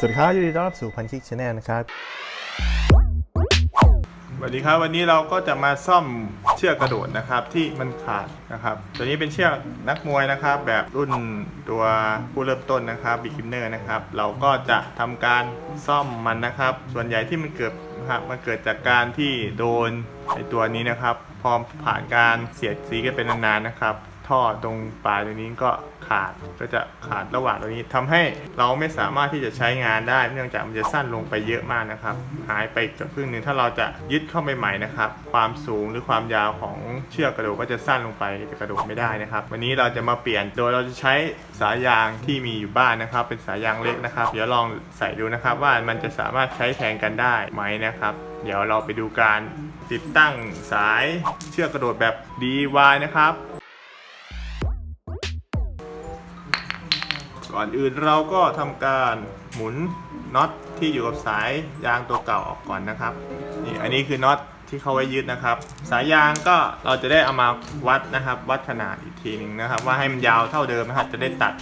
สวัสดีครับยินดีต้อนรับสู่พันคิกชาแนลนะครับสวัสดีครับวันนี้เราก็จะมาซ่อมเชือกกระโดดนะครับที่มันขาดนะครับ ตัวนี้เป็นเชือกนักมวยนะครับ แบบรุ่นตัวผู้เริ่มต้นนะครับบิ๊กินเนอร์นะครับเราก็จะทำการซ่อมมันนะครับ ส่วนใหญ่ที่มันเกิดนะครับมันเกิดจากการที่โดนไอตัวนี้นะครับ พอผ่านการเสียดสีกันเป็นนานๆนะครับ ท่อตรงปลายตรงนี้ก็ขาดก็จะขาดระหว่างตรงนี้ทำให้เราไม่สามารถที่จะใช้งานได้ เนื่องจากมันจะสั้นลงไปเยอะมากนะครับ หายไปเกับครึ่งหนึ่งถ้าเราจะยึดเข้าไปใหม่นะครับ ความสูงหรือความยาวของเชือกกระโดดก็จะสั้นลงไปจะกระโดดไม่ได้นะครับ วันนี้เราจะมาเปลี่ยนโดยเราจะใช้สายยางที่มีอยู่บ้านนะครับ เป็นสายยางเล็กนะครับ เดี๋ยวลองใส่ดูนะครับ ว่ามันจะสามารถใช้แทนกันได้ไหมนะครับ เดี๋ยวเราไปดูการติดตั้งสายเชือกกระโดดแบบ DIY นะครับ ก่อนอื่นเราก็ทำการหมุนน็อตที่อยู่กับสายยางตัวเก่าออกก่อนนะครับนี่อันนี้คือน็อตที่เขาไว้ยึดนะครับ สายยางก็เราจะได้เอามาวัดนะครับ วัดขนาดอีกทีหนึงนะครับ ว่าให้มันยาวเท่าเดิมนะครับจะได้ตัด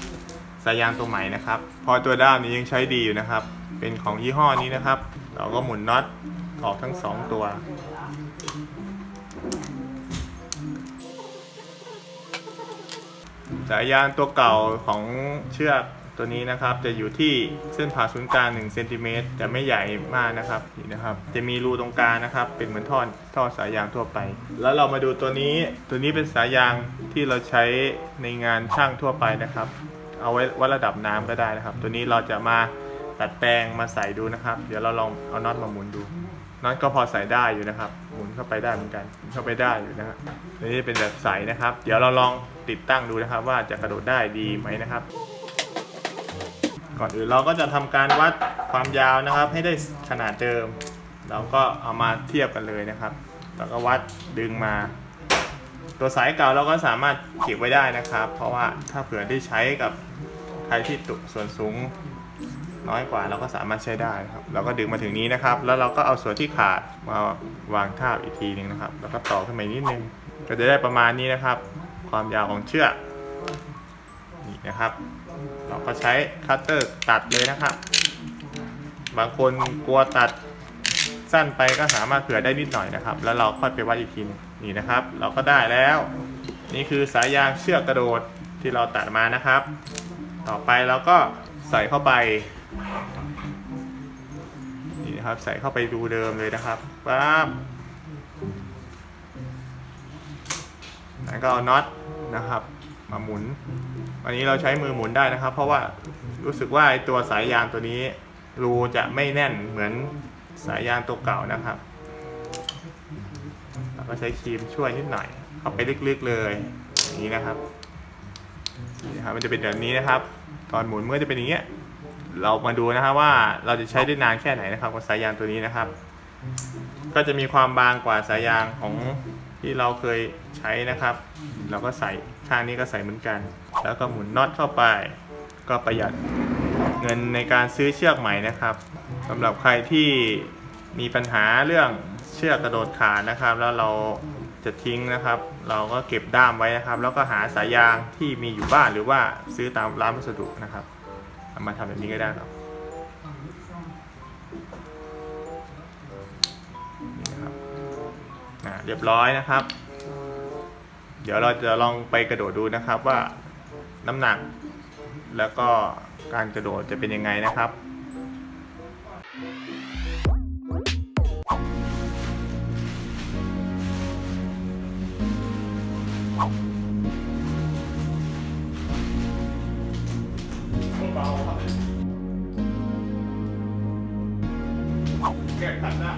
สายยางตัวใหม่นะครับ พอตัวด้ามนี้ยังใช้ดีอยู่นะครับ เป็นของยี่ห้อนี้นะครับ เราก็หมุนน็อตออกทั้งสองตัว สายยางตัวเก่าของเชือกตัวนี้นะครับ จะอยู่ที่เส้นผ่าศูนย์กลาง1เซนติเมตรจะไม่ใหญ่มากนะครับนี่นะครับ จะมีรูตรงกลางนะครับ เป็นเหมือนท่อท่อสายยางทั่วไป แล้วเรามาดูตัวนี้ตัวนี้เป็นสายยางที่เราใช้ในงานช่างทั่วไปนะครับ เอาไว้วัดระดับน้ำก็ได้นะครับ ตัวนี้เราจะมาตัดแปลงมาใส่ดูนะครับ เดี๋ยวเราลองเอาน็อตมาหมุนดูน็อตก็พอใส่ได้อยู่นะครับ เข้าไปได้เหมือนกัน เข้าไปได้อยู่นะครับนี้เป็นแบบใสนะครับ เดี๋ยวเราลองติดตั้งดูนะครับ ว่าจะกระโดดได้ดีไหมนะครับ ก่อนอื่นเราก็จะทำการวัดความยาวนะครับ ให้ได้ขนาดเดิม เราก็เอามาเทียบกันเลยนะครับแล้วก็วัดดึงมา ตัวสายเก่าเราก็สามารถเก็บไว้ได้นะครับ เพราะว่าถ้าเผื่อได้ใช้กับใครที่ตุส่วนสูง น้อยกว่าเราก็สามารถใช้ได้ครับ เราก็ดึงมาถึงนี้นะครับ แล้วเราก็เอาส่วนที่ขาดมาวางทาบอีกทีหนึงนะครับ แล้วก็ต่อขึ้นมาอีกนิดนึง ก็จะได้ประมาณนี้นะครับ ความยาวของเชือกนี่นะครับ เราก็ใช้คัตเตอร์ตัดเลยนะครับ บางคนกลัวตัดสั้นไปก็สามารถเผื่อได้นิดหน่อยนะครับ แล้วเราค่อยไปวัดอีกทีหนึ่งนี่นะครับ เราก็ได้แล้ว นี่คือสายยางเชือกกระโดดที่เราตัดมานะครับ ต่อไปเราก็ใส่เข้าไป นี่นะครับใส่เข้าไปดูเดิมเลยนะครับปั๊บแล้วก็เอาน็อตนะครับ มาหมุนวันนี้เราใช้มือหมุนได้นะครับ เพราะว่ารู้สึกว่าไอ้ตัวสายยางตัวนี้ รูจะไม่แน่นเหมือนสายยางตัวเก่านะครับเราก็ใช้ครีมช่วยนิดหน่อย เข้าไปลึกๆเลยอย่างนี้นะครับนี่นะครับมันจะเป็นแบบนี้นะครับ ตอนหมุนเมื่อจะเป็นอย่างเงี้ย เรามาดูนะครับว่าเราจะใช้ได้นานแค่ไหนนะครับกับสายยางตัวนี้นะครับ ก็จะมีความบางกว่าสายยางของที่เราเคยใช้นะครับ เราก็ใส่ข้างนี้ก็ใส่เหมือนกัน แล้วก็หมุนน็อตเข้าไป ก็ประหยัดเงินในการซื้อเชือกใหม่นะครับสำหรับใครที่มีปัญหาเรื่องเชือกกระโดดขาดนะครับ แล้วเราจะทิ้งนะครับ เราก็เก็บด้ามไว้นะครับ แล้วก็หาสายยางที่มีอยู่บ้านหรือว่าซื้อตามร้านวัสดุนะครับ มาทำแบบนี้ก็ได้ครับเรียบร้อยนะครับ เดี๋ยวเราจะลองไปกระโดดดูนะครับว่าน้ำหนัก แล้วก็การกระโดดจะเป็นยังไงนะครับ好 แข่งขันนะ